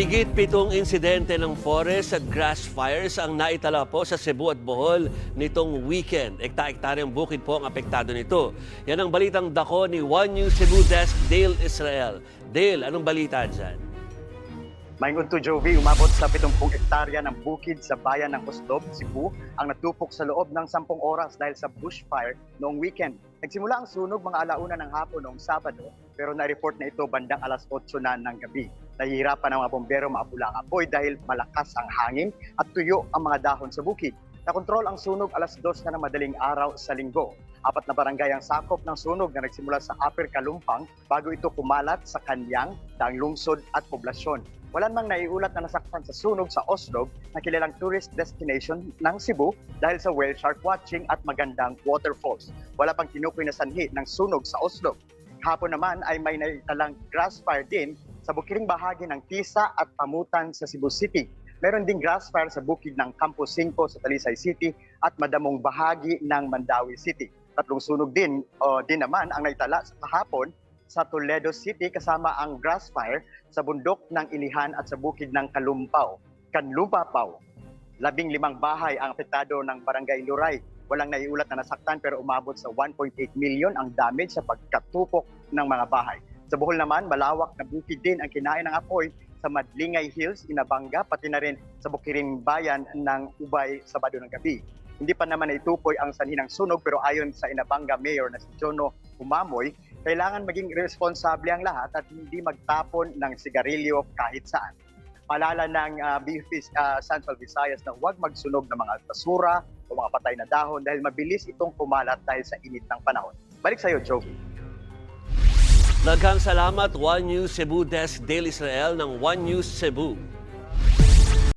Higit pitong insidente ng forest at grass fires ang naitala po sa Cebu at Bohol nitong weekend. Ekta-ektaryang bukid po ang apektado nito. Yan ang balitang dako ni One News Cebu Desk Dale Israel. Dale, anong balita dyan? Mayngon to Jovi, umabot sa 70 hektarya ng bukid sa bayan ng Oslob, Cebu, ang natupok sa loob ng 10 oras dahil sa bushfire noong weekend. Nagsimula ang sunog mga alauna ng hapon noong Sabado, pero na-report na ito bandang alas 8 na ng gabi. Nahihirapan ang mga bombero maapula ang apoy dahil malakas ang hangin at tuyo ang mga dahon sa bukid. Nakontrol ang sunog alas 2 na ng madaling araw sa linggo. Apat na barangay ang sakop ng sunog na nagsimula sa Upper Kalumpang bago ito kumalat sa Kanyang, Daang Lungsod at Poblasyon. Wala mang naiulat na nasaktan sa sunog sa Oslo na kilalang tourist destination ng Cebu dahil sa whale shark watching at magandang waterfalls. Wala pang tinukoy na sanhi ng sunog sa Oslo. Hapon naman ay may naitalang grass fire din sa bukiring bahagi ng Tisa at Pamutan sa Cebu City. Meron ding grass fire sa bukid ng Campo 5 sa Talisay City at madamong bahagi ng Mandawi City. Tatlong sunog din o din naman ang naitala kahapon sa Toledo City kasama ang grass fire sa bundok ng Ilihan at sa bukid ng Kalumpaw. Kanlumpapaw. Labing limang bahay ang apektado ng Barangay Luray. Walang naiulat na nasaktan pero umabot sa 1.8 million ang damage sa pagkatupok ng mga bahay. Sa Bohol naman, malawak na bukid din ang kinain ng apoy sa Madlingay Hills, Inabanga, pati na rin sa bukiring bayan ng Ubay Sabado ng gabi. Hindi pa naman naitukoy ang sanhi ng sunog pero ayon sa Inabanga Mayor na si Jono Humamoy, kailangan maging responsable ang lahat at hindi magtapon ng sigarilyo kahit saan. Paalala ng uh, BFIS uh, Central Visayas na huwag magsunog ng mga basura o mga patay na dahon dahil mabilis itong kumalat dahil sa init ng panahon. Balik sa iyo, Jovi. Naghang salamat One News Cebu Desk Dale Israel ng One News Cebu.